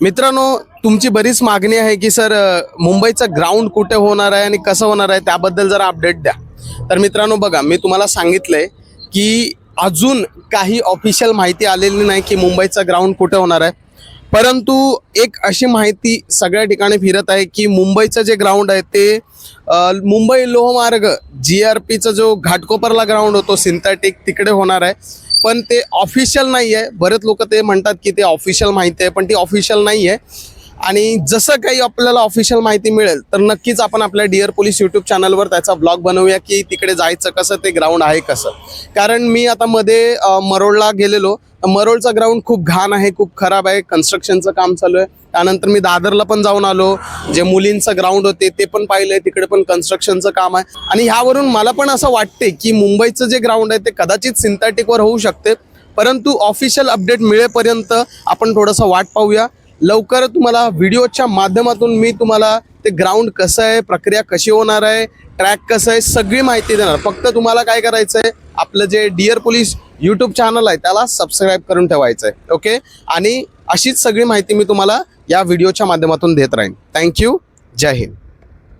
मित्रांनो तुमची बरीच मागणी आहे की सर मुंबईचं ग्राउंड कुठे होणार आहे आणि कसं होणार आहे त्याबद्दल जरा अपडेट द्या. तर मित्रांनो बघा मी तुम्हाला सांगितलंय की अजून काही ऑफिशियल माहिती आलेली नाही की मुंबईचं ग्राउंड कुठे होणार आहे. परंतु एक अशी माहिती सगळ्या ठिकाणी फिरत आहे की मुंबईचं जे ग्राउंड आहे ते मुंबई लोहमार्ग जी आर पीचा जो घाटकोपरला ग्राउंड होतो सिंथेटिक तिकडे होणार आहे. पण ते ऑफिशियल नाही आहे बरेच लोक ते म्हणतात की ते ऑफिशियल माहिती आहे पण ती ऑफिशियल नाही आहे आणि जसं काही आपल्याला ऑफिशियल माहिती मिळेल तर नक्कीच आपण आपल्या डिअर पोलीस यूट्यूब चॅनलवर त्याचा ब्लॉग बनवूया की तिकडे जायचं कसं ते ग्राउंड आहे कसं. कारण मी आता मध्ये मरोळला मरोडला गेलेलो मरोडचा ग्राउंड खूप घाण आहे खूप खराब आहे. कन्स्ट्रक्शनचं काम चालू आहे. त्यानंतर मी दादरला पण जाऊन आलो. जे मुलींचं ग्राउंड होते ते पण पाहिलंय. तिकडे पण कन्स्ट्रक्शनचं काम आहे. आणि ह्यावरून मला पण असं वाटते की मुंबईचं जे ग्राउंड आहे ते कदाचित सिंथेटिकवर होऊ शकते. परंतु ऑफिशियल अपडेट मिळेपर्यंत आपण थोडंसं वाट पाहूया. लवकर तुम्हाला व्हिडिओच्या माध्यमातून मी तुम्हाला ते ग्राउंड कसं आहे प्रक्रिया कशी होणार आहे ट्रॅक कसं आहे सगळी माहिती देणार. फक्त तुम्हाला काय करायचं आहे आपलं जे डिअर पोलीस यूट्यूब चॅनल आहे त्याला सबस्क्राईब करून ठेवायचं आहे ओके आणि अशीच सगळी माहिती मी तुम्हाला या व्हिडिओच्या माध्यमातून देत राहीन. थँक्यू जय हिंद.